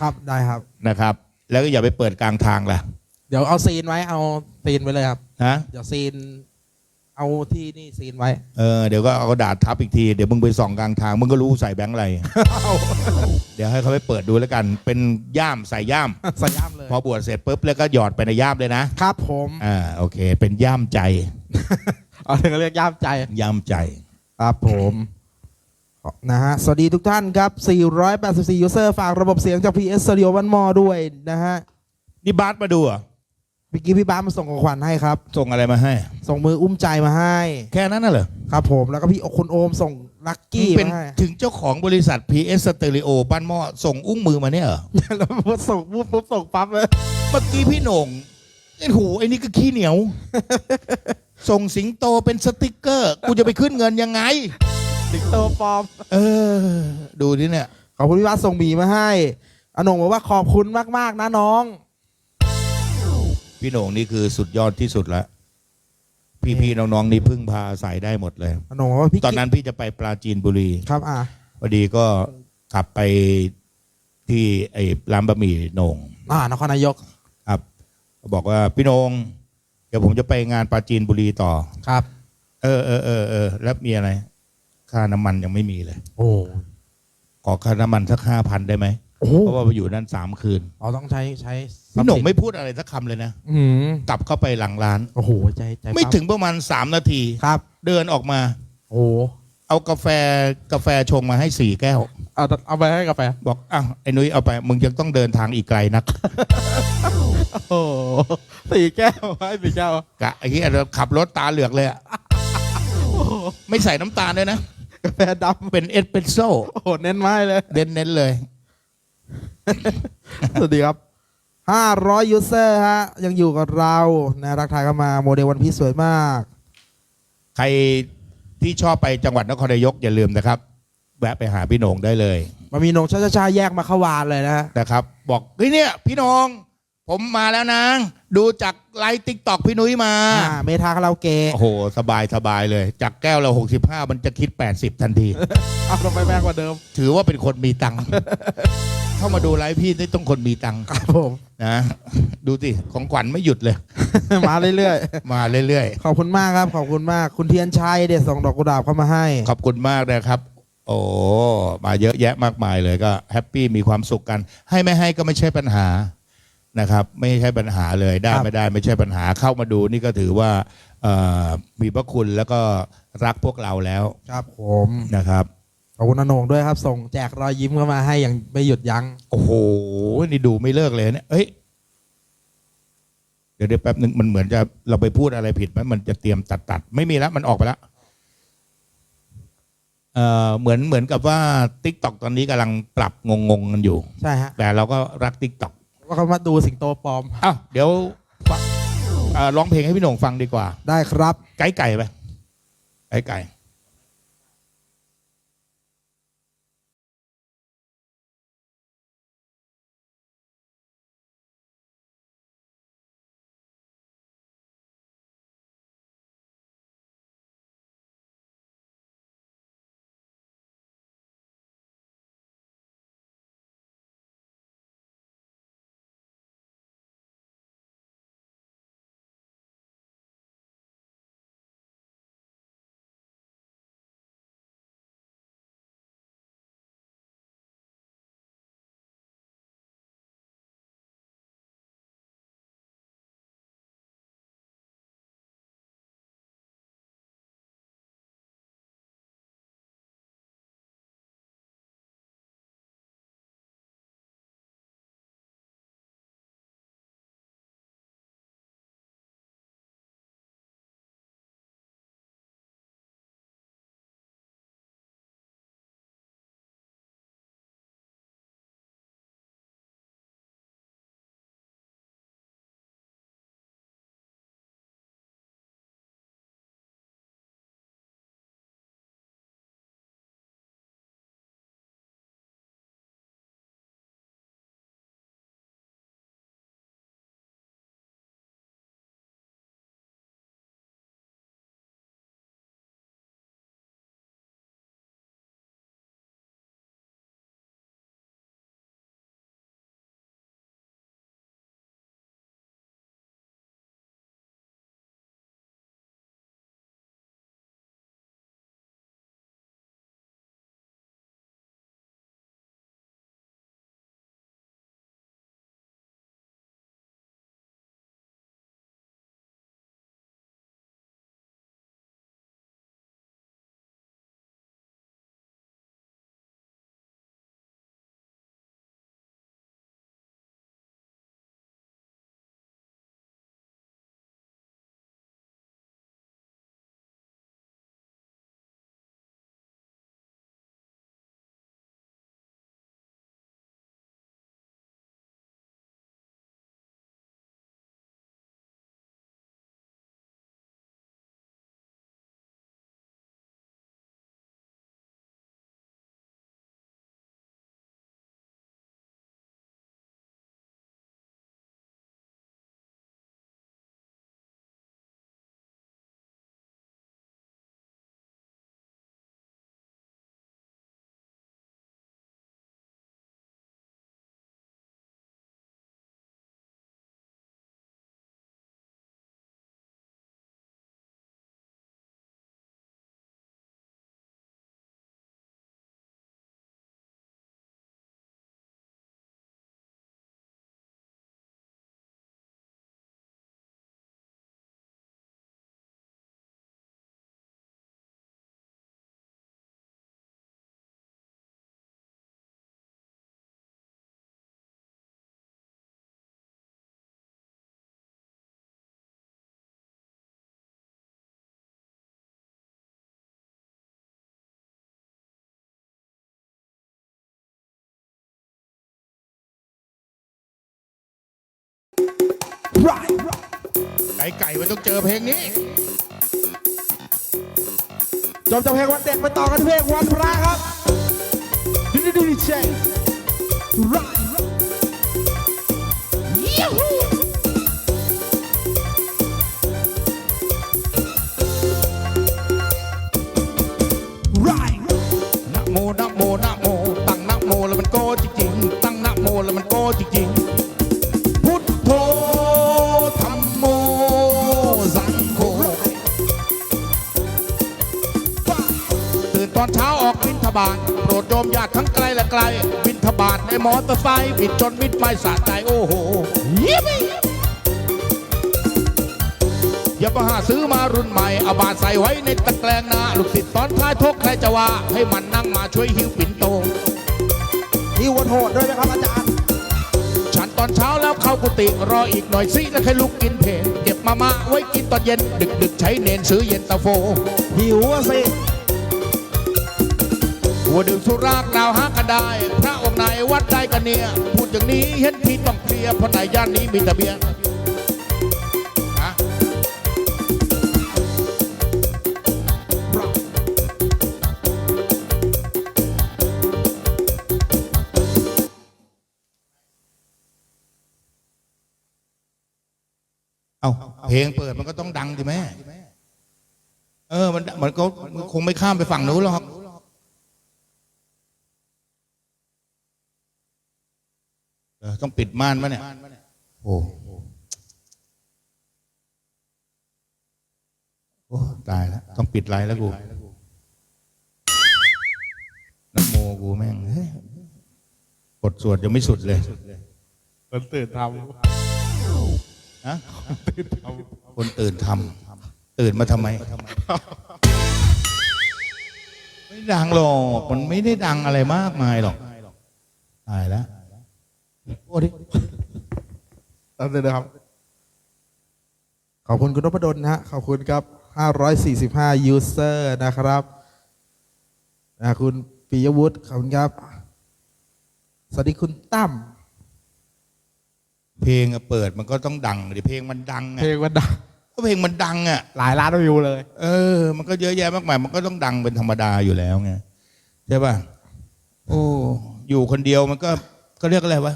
ครับได้ครับ นะครับ แล้วก็อย่าไปเปิดกลางทางล่ะเดี๋ยวเอาซีนไว้เอาซีนไว้เลยครับ นะเดี๋ยวซีน เอาที่นี่ซีนไว้ เออเดี๋ยวก็เอากระดาษทับอีกทีเดี๋ยวมึงไปส่องกลางทางมึงก็รู้ใส่แบงค์อะไร เดี๋ยวให้เขาไปเปิดดูแล้วกัน เป็นย่ามใส่ย่าม สยามเลยพอบวชเสร็จปุ๊บแล้วก็หยอดไปในย่ามเลยนะครับผมอ่าโอเค เป็นย่ามใจเอาถึงเรียกย่ามใจย่ามใจ ครับผม นะฮะ สวัสดีทุกท่านครับ 484 ยูเซอร์ ฝากระบบเสียงจาก PS Studio วันมอด้วยนะฮะนี่บาสมาดูเหรอะเมื่อกี้พี่บ้านมาส่งของขวัญให้ครับ ส่งอะไรมาให้ ส่งมืออุ้มใจมาให้ แค่นั้นน่ะเหรอครับผมแล้วก็พี่คุณโอมส่งลักกี้เป็นมาให้ ถึงเจ้าของบริษัท PS Stereo บ้านหม้อส่งอุ้งมือมาเนี่ยเหรอ แล้วพอส่งปุ๊บปุ๊บส่งปั๊บเลยเมื่อกี้พี่โหน่งไอ้หูไอ้นี่ก็ขี้เหนียว ส่งสิงโตเป็นสติกเกอร์ กูจะไปขึ้นเงินยังไง สิงโตปลอม เออ ดูดิเนี่ย ขอบคุณพี่บ้านส่งหมีมาให้อานงบอกว่าขอบคุณมาก ๆ นะน้อง พี่โหน่งนี่คือสุดยอดที่สุดแล้วพี่ๆน้องๆนี่พึ่งพาใส่ได้หมดเลยอานงบอกว่าพี่ตอนนั้นพี่จะไปปราจีนบุรีครับอะพอดีก็ขับไปที่ไอ้ร้านบะหมี่โหน่งอ่านครนายกครับบอกว่าพี่โหนงเดี๋ยวผมจะไปงานปราจีนบุรีต่อ ครับ เออเออเออเออแล้วมีอะไร ค่าน้ำมันยังไม่มีเลยโอ้ขอค่าน้ำมันสักห้าพันได้ไหมโอ้โหเพราะว่าไปอยู่นั่นสามคืนเราต้องใช้ใช้พี่โหน่งไม่พูดอะไรสักคำเลยนะ อืมกลับเข้าไปหลังร้าน โอ้โหใจใจไม่ปั๊บถึงประมาณสามนาที ครับ เดินออกมา โอ้โหเอากาแฟกาแฟชงมาให้สี่แก้ว เอาเอาไปให้กาแฟบอกอ้าวไอ้นุ้ยเอาไป มึงยังต้องเดินทางอีกไกลนัก โอ้โหสี่แก้วให้สี่แก้วกะไอ้ที่ขับรถตาเหลือกเลยอะ ไม่ใส่น้ำตาลด้วยนะ กาแฟดเป็นเอสเปรสโซ่ำโอ้โหเน้นไม้เลย เน้นๆเลย สวัสดีครับ 500ยูเซอร์ฮะ ยังอยู่กับเรานะรักทายเข้ามาโมเดลวันพีสวยมาก ใครที่ชอบไปจังหวัดนครนายกอย่าลืมนะครับ แวะไปหาพี่โหน่งได้เลย มันมีนงช้าช้าๆแยกมาเข้าวานเลยนะนะครับ บอกเฮ้ยเนี่ย พี่โหน่ง ผมมาแล้วนะ ดูจากไลฟ์ติ๊กตอกพี่นุ้ยมา อ่าเมทาคาราโอเกะโอ้โห สบายสบายเลย จากแก้วเรา 65 มันจะคิด 80 ทันที เอาลงไปแพงกว่าเดิม ถือว่าเป็นคนมีตังค์ เข้ามาดูไลฟ์พี่นี่ต้องคนมีตังค์ครับผม นะ ดูสิ ของขวัญไม่หยุดเลย มาเรื่อยมาเรื่อยๆ ขอบคุณมากครับ ขอบคุณมาก คุณเทียนชัยเด็ดส่งดอกกุหลาบเข้ามาให้ๆขอบคุณมากนะครับ โอ้มาเยอะแยะมากมายเลยก็แฮปปี้มีความสุขกัน ให้ไม่ให้ก็ไม่ใช่ปัญหา นะครับไม่ใช่ปัญหาเลยได้ครับไม่ได้ไม่ใช่ปัญหาเข้ามาดูนี่ก็ถือว่าเอ่อมีพระคุณแล้วก็รักพวกเราแล้วครับผมนะครับขอบคุณอนงด้วยครับ ส่งแจกรอยยิ้มเข้ามาให้อย่างไม่หยุดยั้งโอ้โหนี่ดูไม่เลิกเลยเนี่ยเอ้ยเดี๋ยวเดี๋ยวแป๊บหนึ่งมันเหมือนจะเราไปพูดอะไรผิดไหมมันจะเตรียมตัดตัดไม่มีแล้วมันออกไปแล้วเอ่อเหมือนเหมือนกับว่า t ิ k t o k ตอนนี้กำลังปรับงงงๆกันอยู่ ใช่ฮะแต่เราก็รัก t ิ k t o k ว่าเขามาดูสิงโตปลอม อ้าวเดี๋ยวฟังเอ่อร้องเพลงให้พี่โหน่งฟังดีกว่า ได้ครับ ไก่ไก่ไปไก่ไก่ ไก่ไก่มันต้องเจอเพลงนี้ จบจากเพลงวันเด็กไปต่อกันที่เพลงวันพระครับดีดีดีเชไร ตื่นตอนเช้าออกบินทบาทโปรดโยมญาติทั้งไกลและไกล บินทบาทในมอเตอร์ไซค์บิดจนมิดไม่สะใจโอ้โหเยี่ยมอย่ามาหาซื้อมารุ่นใหม่ เอาบาทใส่ไว้ในตะแกรงนาลูกศิษย์ตอนท้ายทกใครจะว่า ให้มันนั่งมาช่วยหิ้วปิ่นโตนี่วันโหดด้วยไหมครับอาจารย์ ฉันตอนเช้าแล้วเข้ากุฏิรออีกหน่อยสิแล้วค่อยลุกกินเพลเก็บมามาไว้กินตอนเย็น ดึกดึกๆใช้เนนซื้อเย็นตาโฟหิวอะสิ หัวดื่มสุรากล่าวหากันได้ พระองค์ไหนวัดได้กันเนี่ยพูดอย่างนี้เห็นทีต้องเคลียร์เพราะในย่านนี้มีแต่เบียร์เอาเพลงเปิดมันก็ต้องดังดิแม่ เออ มันมันก็คงไม่ข้ามไปฝั่งนู้นหรอก เออ ต้องปิดม่านปะเนี่ย โอ้โอ้ตายแล้ว ต้องปิดไลน์แล้วกูน้ำโมกูแม่งเฮ้ยกดสวดยังไม่สุดเลยคนตื่นทฮะคนตื่นทำตื่นมาทำไม ไม่ดังหรอก มันไม่ได้ดังอะไรมากมายหรอก ตายแล้ว โอ้ดิำตามเลยนะครับ ขอบคุณคุณนพดลนะฮะ ขอบคุณครับ 545 user นะครับนะคุณปิยวุฒิขอบคุณครับ สวัสดีคุณตั้ม เพลงอะเปิดมันก็ต้องดังดิเพลงมันดังอะเพลงวันดัง ก็เพลงมันดังอะหลายล้านวิวเลย เออ มันก็เยอะแยะมากมาย มันก็ต้องดังเป็นธรรมดาอยู่แล้วไงใช่ป่ะ โอ้ อยู่คนเดียวมันก็ก็เรียกอะไรวะ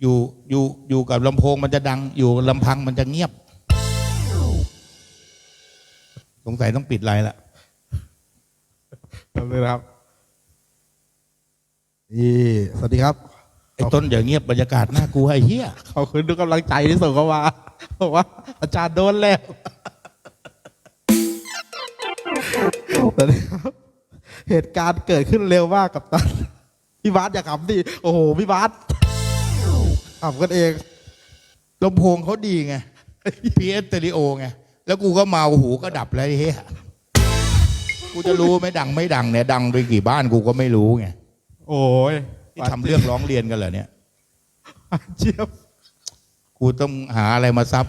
อยู่อยู่อยู่กับลำโพงมันจะดัง อยู่ลำพังมันจะเงียบ สงสัยต้องปิดไลน์ละตามเลยนะครับนี่สวัสดีครับ ไอ้ต้นอย่าเงียบบรรยากาศน่ากลัวไอ้เหี้ยขอบคุณทุกกำลังใจที่ส่งเข้ามาบอกว่า อาจารย์โดนแล้วสวัสดีครับ เหตุการณ์เกิดขึ้นเร็วมากกับตันพี่บาสอย่าขำดิโอ้โหพี่บาส ขำกันเองลำโพงเขาดีไง PS สเตอริโอไง แล้วกูก็เมาหูก็ดับแล้วไอ้เหี้ยกูจะรู้ไหมดังไม่ดังเนี่ย ดังไปกี่บ้านกูก็ไม่รู้ไงโอ้ยที่ทำเรื่องร้องเรียนกันเหรอเนี่ยเจี๊ยบกูต้องหาอะไรมาซับ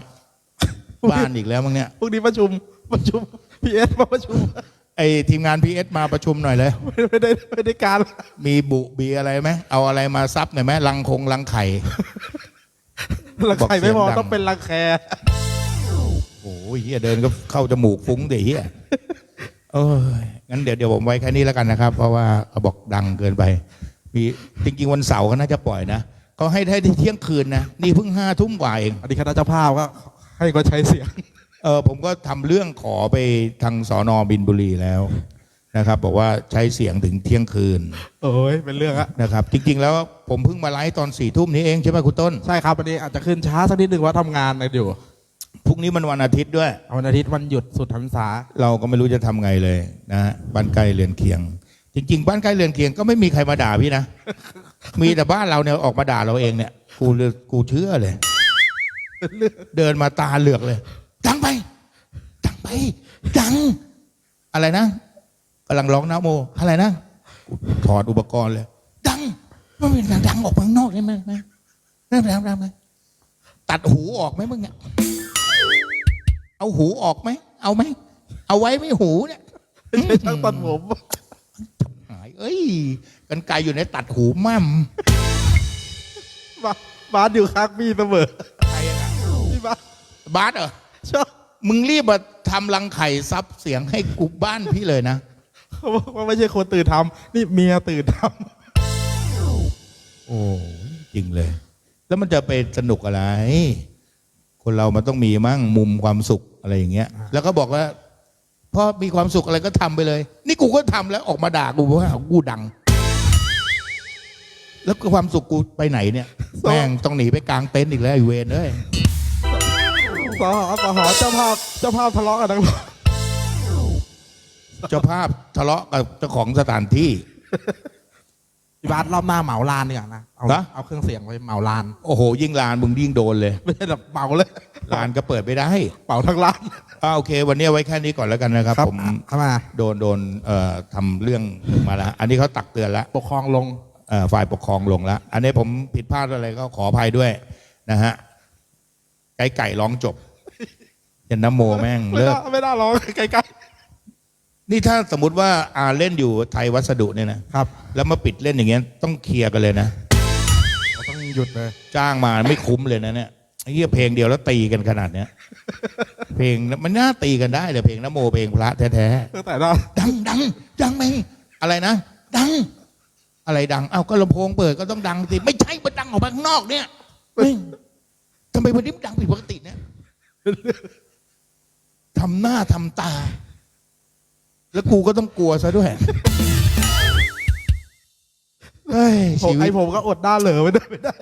บ้านอีกแล้วมั้งเนี่ยพรุ่งนี้ประชุมประชุมพีเอสมาประชุม ไอทีมงานพีเอสมาประชุมหน่อยเลยไม่ไม่ได้ไม่ได้การ มีบุบีอะไรไหมเอาอะไรมาซับหน่อยไหมรังคงรังไข่ รังไข่ไม่พอบอกเสียงดัง ต้องเป็นรังแคโอ้ยเฮียเดินก็เข้าจมูกฟุ้งเดี๋ยวเฮียเอ้ยงั้นเดี๋ยวเดี๋ยวผมไว้แค่นี้แล้วกันนะครับ เพราะว่าเขาบอกดังเกินไป มีจริงๆวันเสาร์เขาน่าจะปล่อยนะเขาให้ได้ที่เที่ยงคืนนะ นี่เพิ่งห้าทุ่มกว่าเอง อันนี้คณะเจ้าภาพก็ให้ก็ใช้เสียงเออผมก็ทำเรื่องขอไปทางสอนอบินบุรีแล้วนะครับ บอกว่าใช้เสียงถึงเที่ยงคืนโอ้ยเป็นเรื่องอะนะครับ จริง ๆ แล้วผมเพิ่งมาไลฟ์ตอนสี่ทุ่มนี้เองใช่ไหมคุณต้นใช่ครับวันนี้อาจจะขึ้นช้าสักนิดหนึ่งว่าทำงานกันอยู่พรุ่งนี้มันวันอาทิตย์ด้วยวันอาทิตย์วันหยุดสุดพรรษาเราก็ไม่รู้จะทำไงเลยนะฮะบ้านใกล้เรือนเคียง จริง ๆ บ้านใกล้เรือนเคียงก็ไม่มีใครมาด่าพี่นะมีแต่บ้านเราเนี่ยออกมาด่าเราเองเนี่ย กูเลยกูเชื่อเลย เดินมาตาเหลือกเลย ดังไป ดังไป ดัง อะไรนะกำลังร้องนะโม อะไรนะกูถอดอุปกรณ์เลย ดังมันเป็นดังๆออกมาข้างนอกได้ไหมไหมดังดังดังไหมตัดหูออกไหมมึงเนี่ยเอาหูออกไหม เอาไหม เอาไว้ไม่หูเนี่ยไม่ใช่ช่างตัดผมหายเอ้ย กันไกลอยู่ในตัดหูมั่มบาบาสอยู่ข้างพี่เสมอใครอะบาสเหรอ ชอบมึงรีบมาทำรังไข่ซับเสียงให้กูบ้านพี่เลยนะ เขาบอกว่าไม่ใช่คนตื่นทำนี่เมียตื่นทโอ้จริงเลย แล้วมันจะไปสนุกอะไร คนเรามันต้องมีมั่งมุมความสุขอะไรอย่างเงี้ย แล้วก็บอกว่าพอมีความสุขอะไรก็ทำไปเลย นี่กูก็ทำแล้วออกมาด่ากูว่ากูดัง แล้วความสุขกูไปไหนเนี่ยแม่งต้องหนีไปกลางเต็นท์อีกแล้วไอ้เวรเอ้ยำ สอหอสอหอเจ้าภาพเจ้าภาพทะเลาะกันนักร้องเจ้าภาพทะเลาะกับเจ้าของสถานที่ พี่บาสรอบหน้าเหมาลานดีกว่านะเอานะเอาเครื่องเสียงไปเหมาลาน โอ้โห ยิ่งลานมึงยิ่งโดนเลยไม่ใช่แบบเหมาเลยลานก็เปิดไม่ได้เหมาทั้งร้านอ่าโอเค วันนี้ไว้แค่นี้ก่อนแล้วกันนะครับ ผม เข้ามาโดนโดนเอ่อทำเรื่องมาแล้วอันนี้เขาตักเตือนแล้ว ปกครองลง เอ่อฝ่ายปกครองลงแล้ว อันนี้ผมผิดพลาดอะไรก็ขออภัยด้วยนะฮะ ไก่ไก่ร้องจบ ยันน้ำโมแม่งไม่เลิก ได้ไม่ได้ร้องใกล้นี่ถ้าสมมติว่าอาเล่นอยู่ไทยวัสดุเนี่ยนะ ๆ ครับแล้วมาปิดเล่นอย่างเงี้ยต้องเคลียร์กันเลยนะ เราต้องหยุดเลย จ้างมาไม่คุ้มเลยนะเนี่ยไอ้เหี้ยเพลงเดียวแล้วตีกันขนาดเนี้ย เพลงมันน่าตีกันได้เลยเพลงนโมเพลงพระแท้ๆตั้งแต่ได้ดังดังดังไหมอะไรนะ ดัง อะไรดัง เอ้าก็ลำโพงเปิดก็ต้องดังสิไม่ใช่มันดังออกมาข้างนอกเนี่ยเฮ้ยทำไมวันนี้มันดังผิดปกติเนี่ย ทำหน้าทำตา แล้วกูก็ต้องกลัวซะด้วยเฮ้ยผมชีวิไอตผมก็อดด้าเหลอไม่ได้ไม่ได้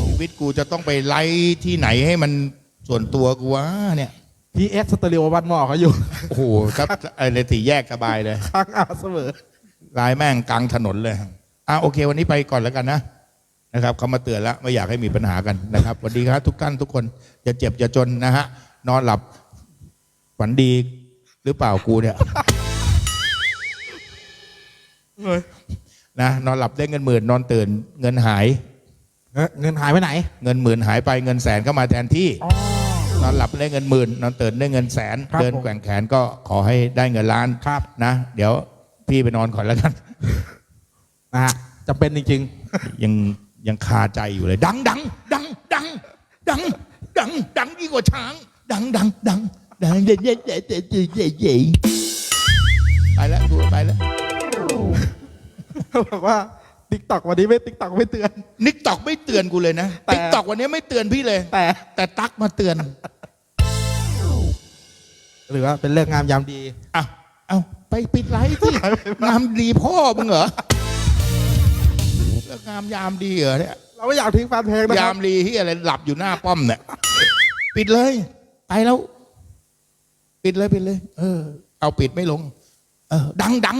ชีวิตกูจะต้องไปไล่ที่ไหนให้มันส่วนตัวกูวะเนี่ย พีเอสสเตอริโอบ้านหมอเขาอยู่ โอ้โหครับอะไรสี่แยกสบายเลย ข้างอ่าวเสมอ ลายแม่งกลางถนนเลยอะโอเค วันนี้ไปก่อนแล้วกันนะนะครับเขามาเตือนแล้วไม่อยากให้มีปัญหากันนะครับสวัสดีครับ ทุกท่านทุกคนอย่าเจ็บอย่าจนนะฮะนอนหลับ ฝันดีหรือเปล่ากูเนี่ยเฮ้ยนะนอนหลับได้เงินหมื่นนอนตื่น เงินหายเอ๊ะเงินหายไปไหน เงินหมื่นหายไปเงินแสนก็มาแทนที่อ๋อนอนหลับได้เงินหมื่นนอนตื่นได้เงินแสนครับเดินผมแกว่งแขนก็ขอให้ได้เงินล้านครับนะเดี๋ยวพี่ไปนอนก่อนแล้วกันนะฮะจำเป็นจริงยังยังคาใจอยู่เลย ดังดังดังดังดังดังดังยิ่งกว่าช้าง ดังดังดัง ดังเย่เย่เย่เย่เย่เย่เย่ไปแล้วกูไปแล้วๆเขาบอกว่าติ๊กตอกวันนี้ไม่ติ๊กตอกไม่เตือน นิกตอกไม่เตือนกูเลยนะแต่ ติ๊กตอกวันนี้ไม่เตือนพี่เลย แต่ แต่ตักมาเตือนหรือว่าเป็นเรื่องงามยามดี อะเอาไปปิดไลฟ์ที่ งามดีพ่อมึงเหรอแล้วงามยามดีเหรอเนี่ย เราไม่อยากทิ้งแฟนเพลงนะคยารับมดีที่อะไรหลับอยู่หน้าป้อมเนี่ย ปิดเลย ไปแล้ว ปิดเลยปิดเลย เออ เอาปิดไม่ลง เออ ดังดัง